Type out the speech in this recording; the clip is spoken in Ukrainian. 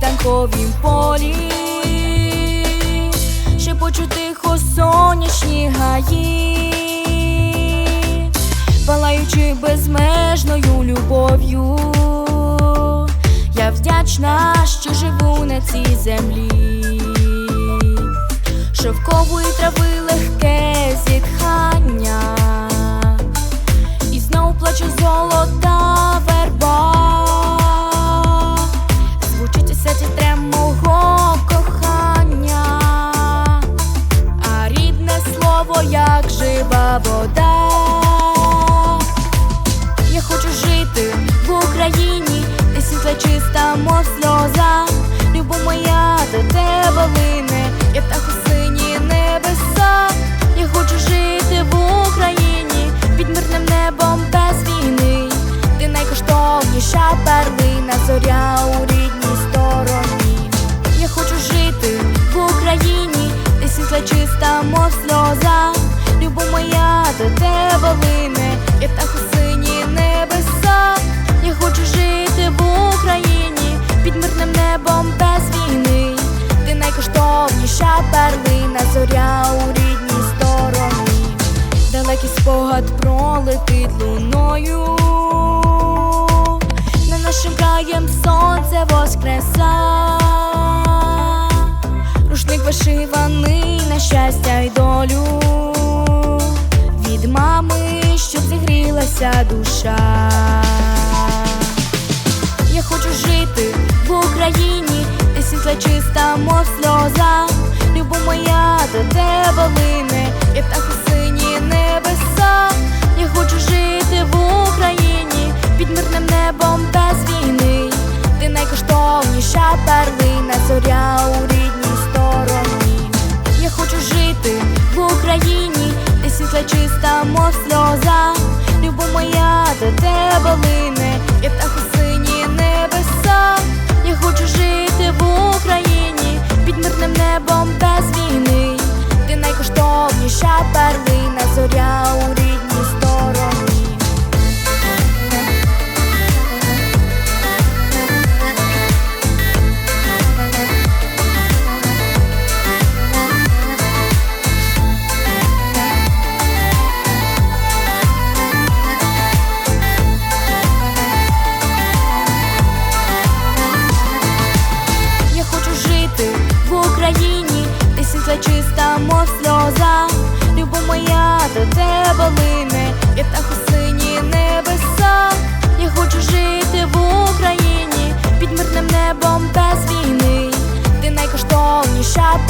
квітковім полі, ще тихо сонячні гаї, палаючи безмежною любов'ю, я вдячна, що живу на цій землі, шовкової трави щастя й долю. Від мами, щоб зігрілася душа. Я хочу жити в Україні, де світла чиста, мов сльоза. Любов моя до тебе лине, як так у сині небеса. Я хочу жити небом без війни. Ти найкоштовніша перлина, чиста, мов сльоза. Любов моя до тебе лине, я та у сині небеса. Я хочу жити в Україні під мирним небом без війни. Ти найкоштовніша у